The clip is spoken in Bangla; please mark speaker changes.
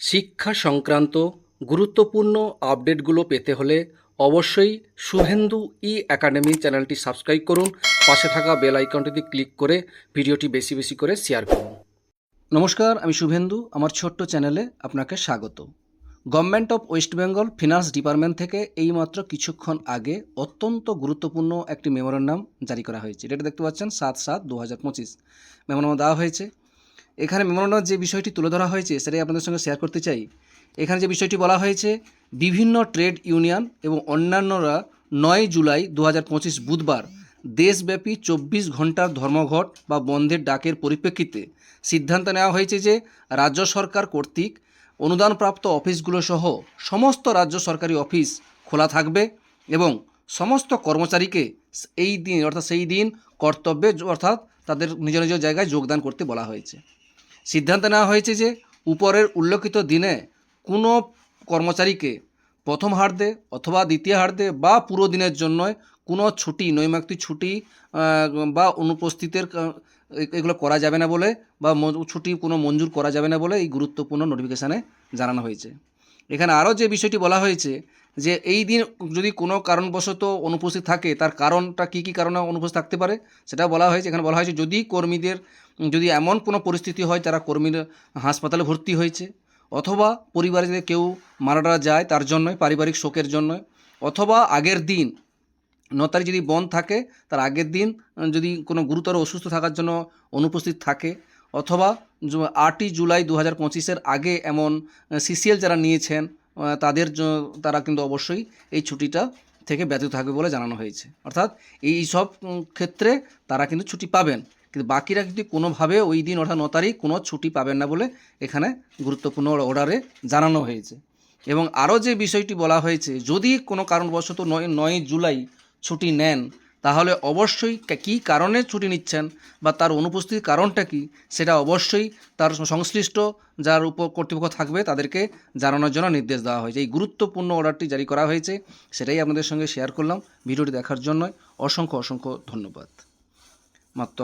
Speaker 1: শিক্ষা সংক্রান্ত গুরুত্বপূর্ণ আপডেটগুলো পেতে হলে অবশ্যই শুভেন্দু ই একাডেমি চ্যানেলটি সাবস্ক্রাইব করুন। পাশে থাকা বেল আইকনটিতে ক্লিক করে ভিডিওটি বেশি বেশি করে শেয়ার করুন। নমস্কার, আমি শুভেন্দু। আমার ছোট্ট চ্যানেলে আপনাকে স্বাগত। Government of West Bengal finance department থেকে এইমাত্র কিছুক্ষণ আগে অত্যন্ত গুরুত্বপূর্ণ একটি মেমোরান্ডাম জারি করা হয়েছে। এটা দেখতে পাচ্ছেন সাত সাত দু হাজার পঁচিশ মেমোরান্ডাম দেওয়া হয়েছে এখানে মেমোরান্ডাম যে বিষয়টি তুলে ধরা হয়েছে, সেটাই আপনাদের সঙ্গে শেয়ার করতে চাই। এখানে যে বিষয়টি বলা হয়েছে, বিভিন্ন ট্রেড ইউনিয়ন এবং অন্যান্যরা নয় জুলাই দু হাজার পঁচিশ বুধবার দেশব্যাপী চব্বিশ ঘণ্টার ধর্মঘট বা বন্ধের ডাকের পরিপ্রেক্ষিতে সিদ্ধান্ত নেওয়া হয়েছে যে রাজ্য সরকার কর্তৃক অনুদানপ্রাপ্ত অফিসগুলো সহ সমস্ত রাজ্য সরকারি অফিস খোলা থাকবে এবং সমস্ত কর্মচারীকে এই দিন, অর্থাৎ সেই দিন কর্তব্যে, অর্থাৎ তাদের নিজ নিজ জায়গায় যোগদান করতে বলা হয়েছে। সিদ্ধান্ত নেওয়া হয়েছে যে উপরের উল্লেখিত দিনে কোনো কর্মচারীকে প্রথম হার্দে অথবা দ্বিতীয় হার্দে বা পুরো দিনের জন্য কোনো ছুটি নৈমাক্তি ছুটি বা অনুপস্থিতের এগুলো করা যাবে না বলে বা ছুটি কোনো মঞ্জুর করা যাবে না বলে এই গুরুত্বপূর্ণ নোটিফিকেশানে জানানো হয়েছে। এখানে আরও যে বিষয়টি বলা হয়েছে যে এই দিন যদি কোনো কারণবশত অনুপস্থিত থাকে, তার কারণটা কী কী কারণে অনুপস্থিত থাকতে পারে, সেটা বলা হয়েছে। এখানে বলা হয়েছে, যদি কর্মীদের, যদি এমন কোনো পরিস্থিতি হয় যারা কর্মীরা হাসপাতালে ভর্তি হয়েছে, অথবা পরিবারে যদি কেউ মারা যায়, তার জন্যই, পারিবারিক শোকের জন্য অথবা আগের দিন ন যদি বন্ধ থাকে, তার আগের দিন যদি কোনো গুরুতর অসুস্থ থাকার জন্য অনুপস্থিত থাকে অথবা আটই জুলাই দু হাজার পঁচিশের আগে এমন সিসিএল যারা নিয়েছেন তাদের তারা কিন্তু অবশ্যই এই ছুটিটা থেকে ব্যতীত থাকবে বলে জানানো হয়েছে। অর্থাৎ এই সব ক্ষেত্রে তারা কিন্তু ছুটি পাবেন। কিন্তু বাকিরা কিন্তু কোনোভাবে ওই দিন অর্থাৎ ন তারিখ কোনো ছুটি পাবেন না বলে এখানে গুরুত্বপূর্ণ অর্ডারে জানানো হয়েছে। এবং আরও যে বিষয়টি বলা হয়েছে, যদি কোনো কারণবশত নয় নয় জুলাই ছুটি নেন তাহলে অবশ্যই কি কারণে ছুটি নিচ্ছেন বা তার অনুপস্থিতির কারণটা কি সেটা অবশ্যই তার সংশ্লিষ্ট যার উপ, কর্তৃপক্ষ থাকবে তাদেরকে জানানোর জন্য নির্দেশ দেওয়া হয়েছে। এই গুরুত্বপূর্ণ অর্ডারটি জারি করা হয়েছে, সেটাই আপনাদের সঙ্গে শেয়ার করলাম। ভিডিওটি দেখার জন্য অসংখ্য অসংখ্য ধন্যবাদ। মাত্র